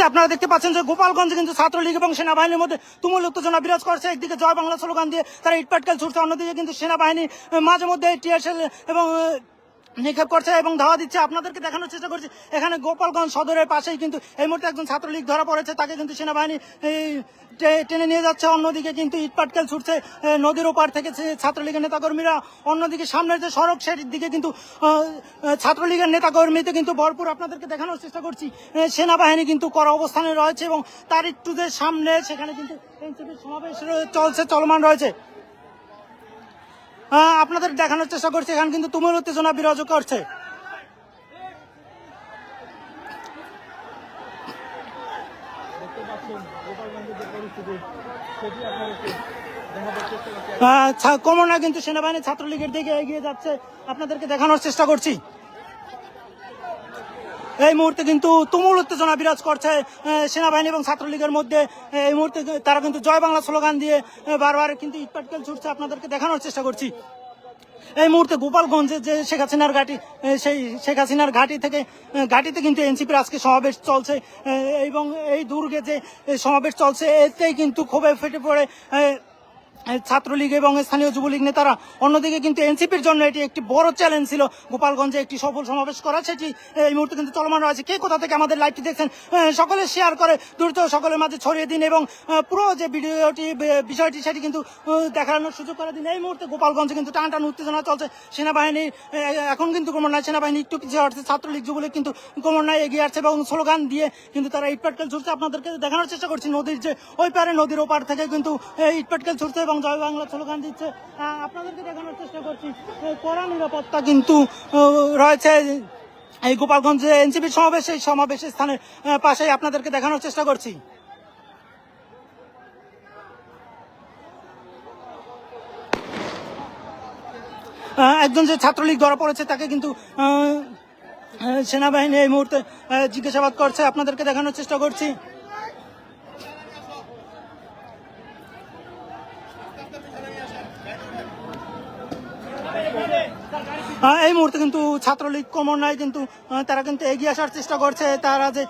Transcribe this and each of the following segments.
মুহূর্তে আপনারা দেখতে পাচ্ছেন যে গোপালগঞ্জে কিন্তু ছাত্রলীগ এবং সেনাবাহিনীর মধ্যে তুমুল উত্তেজনা বিরাজ করছে। একদিকে জয় বাংলা স্লোগান দিয়ে তারা ইটপাটকেল ছুটছে, অন্যদিকে কিন্তু সেনাবাহিনী মাঝে মধ্যে টিয়ারশেল এবং নিক্ষেপ করছে এবং ধাওয়া দিচ্ছে। আপনাদেরকে দেখানোর চেষ্টা করছি, এখানে গোপালগঞ্জ সদরের পাশেই কিন্তু এই মুহূর্তে একজন ছাত্রলীগ ধরা পড়েছে, তাকে কিন্তু সেনাবাহিনী টেনে নিয়ে যাচ্ছে। অন্যদিকে কিন্তু ইটপাটকেল ছুটছে নদীর ওপার থেকে ছাত্রলীগের নেতাকর্মীরা। অন্যদিকে সামনের যে সড়ক, সেটির দিকে কিন্তু ছাত্রলীগের নেতাকর্মীতে কিন্তু ভরপুর আপনাদেরকে দেখানোর চেষ্টা করছি। সেনাবাহিনী কিন্তু কড়া অবস্থানে রয়েছে এবং তার একটু যে সামনে, সেখানে কিন্তু সমাবেশ চলছে, চলমান রয়েছে। আপনাদের দেখানোর চেষ্টা করছি, এখানে কিন্তু তুমুল উত্তেজনা বিরাজ করছে। কমনা কিন্তু সেনাবাহিনী ছাত্রলীগের দিকে এগিয়ে যাচ্ছে। আপনাদেরকে দেখানোর চেষ্টা করছি। এই মুহূর্তে কিন্তু তুমুল উত্তেজনা বিরাজ করছে সেনাবাহিনী এবং ছাত্রলীগের মধ্যে। এই মুহূর্তে তারা কিন্তু জয় বাংলা স্লোগান দিয়ে বারবার কিন্তু ইটপাটকেল ছুটছে। আপনাদেরকে দেখানোর চেষ্টা করছি। এই মুহূর্তে গোপালগঞ্জে যে শেখ হাসিনার ঘাটি সেই শেখ হাসিনার ঘাটি থেকে ঘাটিতে কিন্তু এনসিপির আজকে সমাবেশ চলছে এবং এই দুর্গে যে সমাবেশ চলছে, এতেই কিন্তু ক্ষোভে ফেটে পড়ে ছাত্রলীগ এবং স্থানীয় যুবলীগ নেতারা। অন্যদিকে কিন্তু এনসিপির জন্য এটি একটি বড় চ্যালেঞ্জ ছিল। গোপালগঞ্জে একটি সফল সমাবেশ করা, সেটি এই মুহূর্তে কিন্তু চলমান রয়েছে। কে কোথা থেকে আমাদের লাইভটি দেখছেন সকলে শেয়ার করে, দ্রুত সকলের মাঝে ছড়িয়ে দিন এবং পুরো যে ভিডিওটি বিষয়টি, সেটি কিন্তু দেখানোর সুযোগ করে দিন। এই মুহূর্তে গোপালগঞ্জে কিন্তু টান টান উত্তেজনা চলছে। সেনাবাহিনী এখন কিন্তু ক্রমান্বয়ে সেনাবাহিনী একটু পিছিয়ে হচ্ছে ছাত্রলীগ, যুবলীগ কিন্তু ক্রমান্বয়ে এগিয়ে আসছে এবং স্লোগান দিয়ে কিন্তু তারা ইটপাটকেল ছুটছে আপনাদেরকে দেখানোর চেষ্টা করছি, নদীর যে, ওই পারে নদীর ওপার থেকে কিন্তু ইটপাটকেল ছুটছে এবং জয় বাংলা স্লোগান দিচ্ছে। আপনাদেরকে দেখানোর চেষ্টা করছি। কড়া নিরাপত্তা কিন্তু রয়েছে। এই গোপালগঞ্জে এনসিপির সমাবেশ, এই সমাবেশের স্থানের পাশেই আপনাদেরকে দেখানোর চেষ্টা করছি। একজন যে ছাত্রলীগ ধরা পড়েছে, তাকে কিন্তু সেনাবাহিনী এই মুহূর্তে জিজ্ঞাসাবাদ করছে। আপনাদেরকে দেখানোর চেষ্টা করছি। এই মুহূর্তে কিন্তু ছাত্রলীগ ক্রমান্বয়ে কিন্তু তারা কিন্তু এগিয়ে আসার চেষ্টা করছে। তারা যে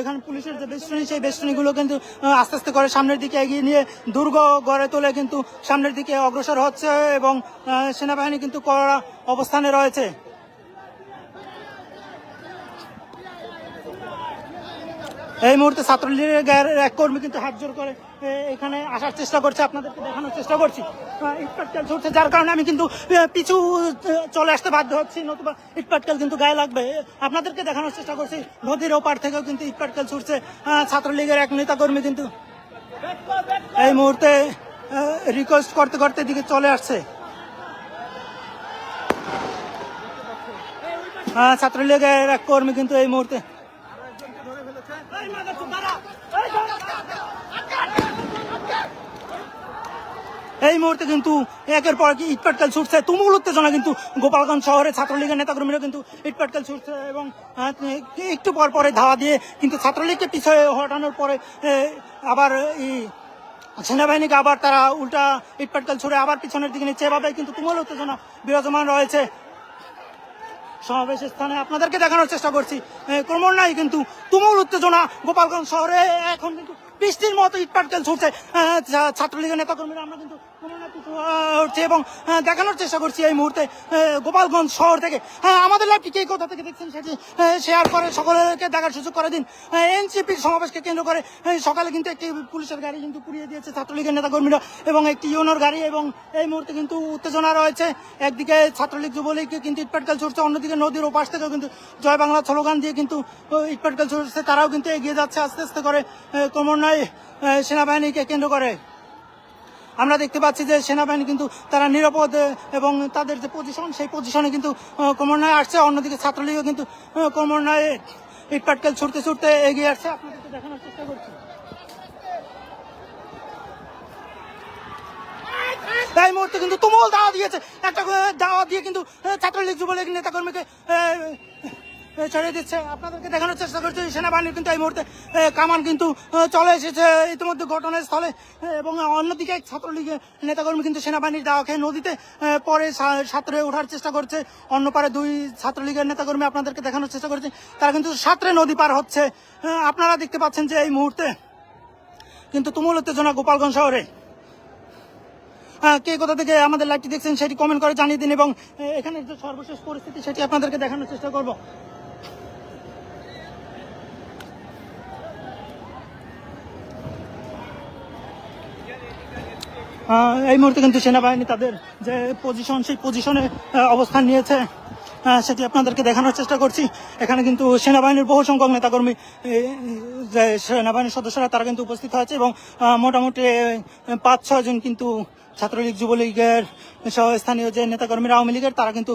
এখানে পুলিশের যে বেষ্টনী, সেই বেষ্টনীগুলো কিন্তু আস্তে আস্তে করে সামনের দিকে এগিয়ে নিয়ে দুর্গ গড়ে তোলে কিন্তু সামনের দিকে অগ্রসর হচ্ছে এবং সেনাবাহিনী কিন্তু কড়া অবস্থানে রয়েছে। এই মুহূর্তে ছাত্রলীগের এক কর্মী কিন্তু হাত জোর করে এখানে আসার চেষ্টা করছে, আপনাদেরকে দেখানোর চেষ্টা করছি। ইটপাটকেল ছুটছে, যার কারণে আমি কিন্তু পিছু চলে আসতে বাধ্য হচ্ছি, নতুবা ইটপাটকেল কিন্তু গায়ে লাগবে। আপনাদেরকে দেখানোর চেষ্টা করছি, নদীর ওপার থেকেও কিন্তু ইটপাটকেল ছুটছে। ছাত্রলীগের এক নেতা কর্মী কিন্তু এই মুহূর্তে রিকোয়েস্ট করতে করতে দিকে চলে আসছে। ছাত্রলীগের এক কর্মী কিন্তু এই মুহূর্তে এই মুহূর্তে কিন্তু একের পর কি ইটপাটকাল ছুটছে। তুমুল উত্তেজনা কিন্তু গোপালগঞ্জ শহরে ছাত্রলীগের নেতাকর্মীরা কিন্তু ইটপাটকাল ছুটছে এবং একটু পর পরে ধাওয়া দিয়ে কিন্তু ছাত্রলীগকে পিছিয়ে হটানোর পরে আবার এই সেনাবাহিনীকে আবার তারা উল্টা ইটপাটকাল ছুড়ে আবার পিছনের দিকে নিচ্ছে। এভাবে কিন্তু তুমুল উত্তেজনা বিরাজমান রয়েছে। সমাবেশ স্থানে আপনাদেরকে দেখানোর চেষ্টা করছি। ক্রমান্বয়ে কিন্তু তুমুল উত্তেজনা গোপালগঞ্জ শহরে। এখন কিন্তু বৃষ্টির মতো ইটপাটকেল ছুটছে। ছাত্রলীগের নেতাকর্মীরা আমরা কিন্তু উঠছি এবং দেখানোর চেষ্টা করছি এই মুহূর্তে গোপালগঞ্জ শহর থেকে। হ্যাঁ আমাদের লাইভটি কে, কোথা থেকে দেখছেন সেটি শেয়ার করে, সকলকে দেখার সুযোগ করে দিন। এনসিপির সমাবেশকে কেন্দ্র করে সকালে কিন্তু একটি পুলিশের গাড়ি কিন্তু পুড়িয়ে দিয়েছে ছাত্রলীগের নেতাকর্মীরা এবং একটি ইউনোর গাড়ি এবং এই মুহূর্তে কিন্তু উত্তেজনা রয়েছে। একদিকে ছাত্রলীগ যুবলীগ কিন্তু ইটপাটকাল ছুটছে, অন্যদিকে নদীর ওপাশ থেকেও কিন্তু জয় বাংলা স্লোগান দিয়ে কিন্তু ইটপাটকাল ছুটছে। তারাও কিন্তু এগিয়ে যাচ্ছে আস্তে আস্তে করে ক্রমান্বয়ে এ, সেনাবাহিনীকে কেন্দ্র করে। আমরা দেখতে পাচ্ছি যে সেনাবাহিনী কিন্তু তারা নিরাপদ এবং তাদের যে পজিশন সেই পজিশনে কিন্তু ক্রমান্বয়ে আসছে। অন্যদিকে ছাত্রলীগও কিন্তু ক্রমান্বয়ে ইটপাটকেল ছুটতে ছুটতে এগিয়ে আসছে। আপনাদেরকে দেখানোর চেষ্টা করছি। এই মুহূর্তে কিন্তু তুমুল দাওয়া দিয়েছে। একটা দাওয়া দিয়ে কিন্তু ছাত্রলীগ যুবলীগ নেতাকর্মীকে ছড়িয়ে দিচ্ছে। আপনাদেরকে দেখানোর চেষ্টা করছি, সেনাবাহিনীর কিন্তু এই মুহূর্তে কামান কিন্তু চলে এসেছে। ইতিমধ্যে ঘটনাস্থলে, এবং অন্যদিকে ছাত্রলীগের নেতাকর্মী কিন্তু সেনাবাহিনীর দাওয়া খেয়ে নদীতে পরে সাঁতরে ওঠার চেষ্টা করছে। অন্য পারে দুই ছাত্রলীগের নেতাকর্মী আপনাদেরকে দেখানোর চেষ্টা করছে। তারা কিন্তু সাঁতরে নদী পার হচ্ছে। আপনারা দেখতে পাচ্ছেন যে এই মুহূর্তে কিন্তু তুমুল উত্তেজনা গোপালগঞ্জ শহরে। কে কোথা থেকে আমাদের লাইভটি দেখছেন সেটি কমেন্ট করে জানিয়ে দিন, এবং এখানে যে সর্বশেষ পরিস্থিতি সেটি আপনাদেরকে দেখানোর চেষ্টা করব। এই মুহূর্তে কিন্তু সেনাবাহিনী তাদের যে পজিশন সেই পজিশনে অবস্থান নিয়েছে। সেটি আপনাদেরকে দেখানোর চেষ্টা করছি। এখানে কিন্তু সেনাবাহিনীর বহু সংখ্যক নেতাকর্মী যে সেনাবাহিনীর সদস্যরা, তারা কিন্তু উপস্থিত হয়েছে এবং মোটামুটি পাঁচ ছয় জন কিন্তু ছাত্রলীগ, যুবলীগের সহ স্থানীয় যে নেতাকর্মীরা, আওয়ামী লীগের, তারা কিন্তু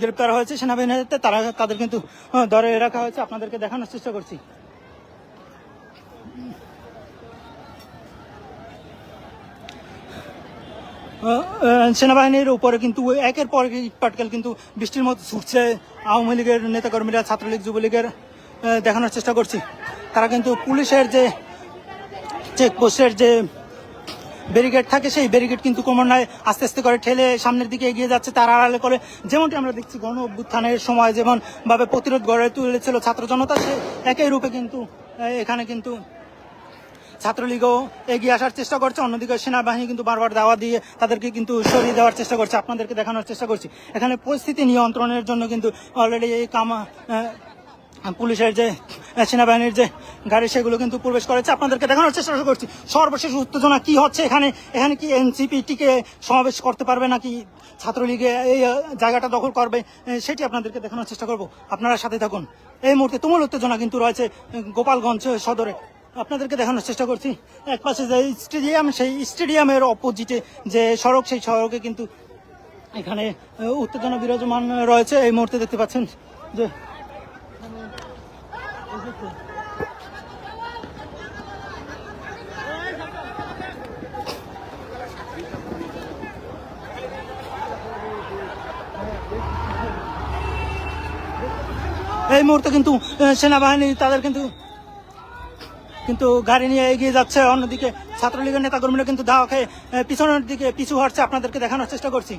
গ্রেপ্তার হয়েছে সেনাবাহিনীর হাতে। তারা, তাদের কিন্তু ধরে রাখা হয়েছে। আপনাদেরকে দেখানোর চেষ্টা করছি। সেনাবাহিনীর উপরে কিন্তু একের পর পাটকেল কিন্তু বৃষ্টির মতো ছুটছে। আওয়ামী লীগের নেতাকর্মীরা, ছাত্রলীগ, যুবলীগের দেখানোর চেষ্টা করছি। তারা কিন্তু পুলিশের যে চেকপোস্টের যে ব্যারিকেড থাকে, সেই ব্যারিকেড কিন্তু ক্রমান্বয়ে আস্তে আস্তে করে ঠেলে সামনের দিকে এগিয়ে যাচ্ছে। তার আড়ালে করে যেমনটি আমরা দেখছি, গণ অভ্যুত্থানের সময় যেমন ভাবে প্রতিরোধ গড়ে তুলেছিল ছাত্র জনতা, সে একই রূপে কিন্তু এখানে কিন্তু ছাত্রলীগও এগিয়ে আসার চেষ্টা করছে, অন্যদিকে সেনাবাহিনী কিন্তু বারবার দাওয়া দিয়ে তাদেরকে কিন্তু সরিয়ে দেওয়ার চেষ্টা করছে, আপনাদেরকে দেখানোর চেষ্টা করছি। এখানে পরিস্থিতি নিয়ন্ত্রণের জন্য কিন্তু অলরেডি এই কামা পুলিশের যে, সেনাবাহিনীর যে গাড়ি, সেগুলো কিন্তু প্রবেশ করেছে। আপনাদেরকে দেখানোর চেষ্টা করছি, সর্বশেষ উত্তেজনা কি হচ্ছে এখানে? এখানে কি এনসিপি টিকে সমাবেশ করতে পারবে নাকি ছাত্রলীগে এই জায়গাটা দখল করবে? সেটি আপনাদেরকে দেখানোর চেষ্টা করব। আপনারা সাথে থাকুন। এই মুহূর্তে তুমুল উত্তেজনা কিন্তু রয়েছে গোপালগঞ্জ সদরে। আপনাদেরকে দেখানোর চেষ্টা করছি। এক পাশে যে স্টেডিয়াম, সেই স্টেডিয়ামের অপোজিটে যে সড়ক, সেই সড়কে কিন্তু এখানে উত্তেজনা বিরাজমান রয়েছে। এই মুহূর্তে দেখতে পাচ্ছেন যে এই মুহূর্তে কিন্তু সেনাবাহিনী তাদের কিন্তু কিন্তু গাড়ি নিয়ে এগিয়ে যাচ্ছে। অন্যদিকে ছাত্রলীগের নেতাকর্মীরা কিন্তু ধাওয়া খেয়ে পিছনের দিকে পিছু হটছে। আপনাদেরকে দেখানোর চেষ্টা করছি।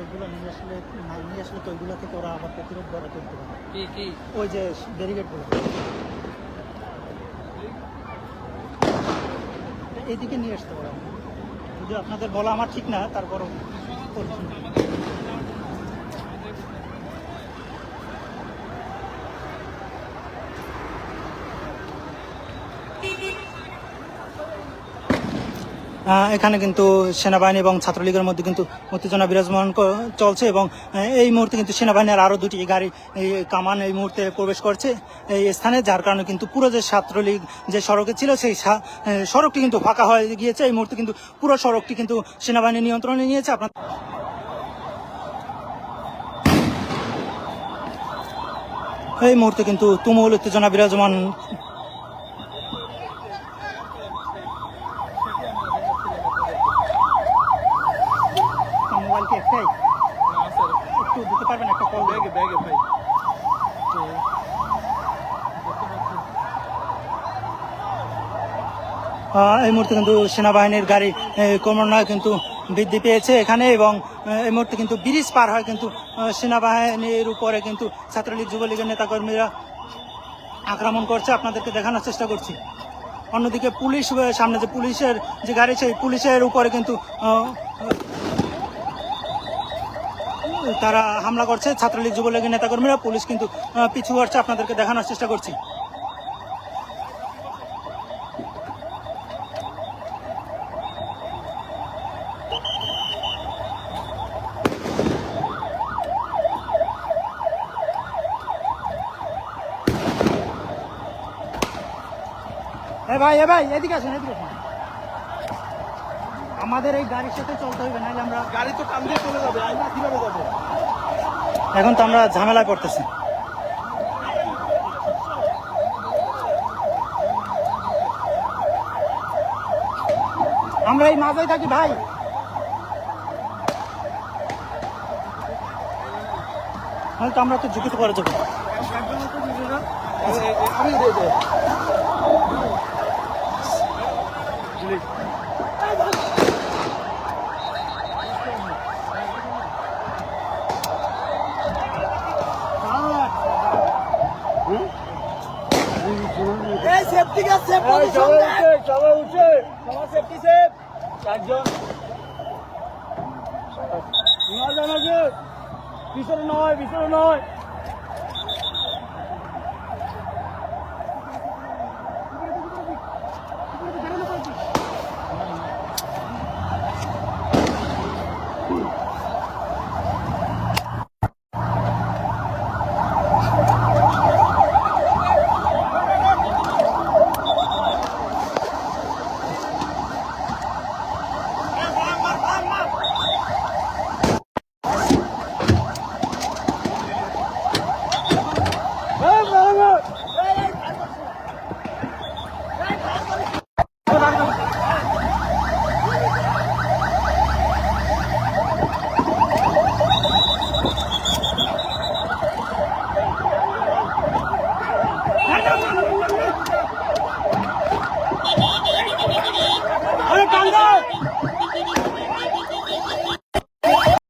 এইগুলো নিয়ে আসলে নিয়ে আসলে তো ওইগুলো থেকে ওরা আবার প্রতিরোধ গড়ে তুলতে পারে। কি কি? ওই যে ব্যারিকেডগুলো। এইদিকে নিয়ে আসতে পারে। যদি আপনাদের বলা আমার ঠিক না তারপরও করছি। আহ, এখানে কিন্তু সেনাবাহিনী এবং ছাত্রলীগের মধ্যে কিন্তু উত্তেজনা বিরাজমান চলছে এবং এই মুহূর্তে কিন্তু সেনাবাহিনীর আরও দুটি গাড়ি কামান এই মুহূর্তে প্রবেশ করছে এই স্থানে, যার কারণে কিন্তু পুরো যে ছাত্রলীগ যে সড়কে ছিল, সেই সড়কটি কিন্তু ফাঁকা হয়ে গিয়েছে। এই মুহূর্তে কিন্তু পুরো সড়কটি কিন্তু সেনাবাহিনী নিয়ন্ত্রণে নিয়েছে। আপনার এই মুহূর্তে কিন্তু তুমুল উত্তেজনা বিরাজমান মোবাইল কি একটাই না স্যার একটু দিতে পারবেন একটা কল এই মুহূর্তে কিন্তু সেনাবাহিনীর গাড়ি ক্রমান্বয়ে কিন্তু বৃদ্ধি পেয়েছে এখানে এবং এই মুহূর্তে কিন্তু ব্রিজ পার হয় কিন্তু সেনাবাহিনীর উপরে কিন্তু ছাত্রলীগ, যুবলীগের নেতাকর্মীরা আক্রমণ করছে। আপনাদেরকে দেখানোর চেষ্টা করছি। অন্যদিকে পুলিশ সামনে যে পুলিশের যে গাড়ি, সেই পুলিশের উপরে কিন্তু তারা হামলা করছে, ছাত্রলীগ, যুবলীগের নেতাকর্মীরা, পুলিশ কিন্তু পিছু হচ্ছে আপনাদেরকে দেখানোর চেষ্টা করছি। ভাই, এ ভাই, এদিকে আসুন, এদিকে আমাদের এই গাড়ির সাথে চলতে হবে নাহলে আমরা গাড়ি তো টান চলে যাবে, আমরা কীভাবে যাব? এখন তো আমরা ঝামেলায় পড়তেছি আমরা এই মাঝেই থাকি ভাই। তো আমরা তো ঝুঁকিতে পড়ে যাব। আমি দিয়ে আছে সবাই উঠে সবার সেফটি সেফ চারজন। পিছনে নয় পিছনে নয়।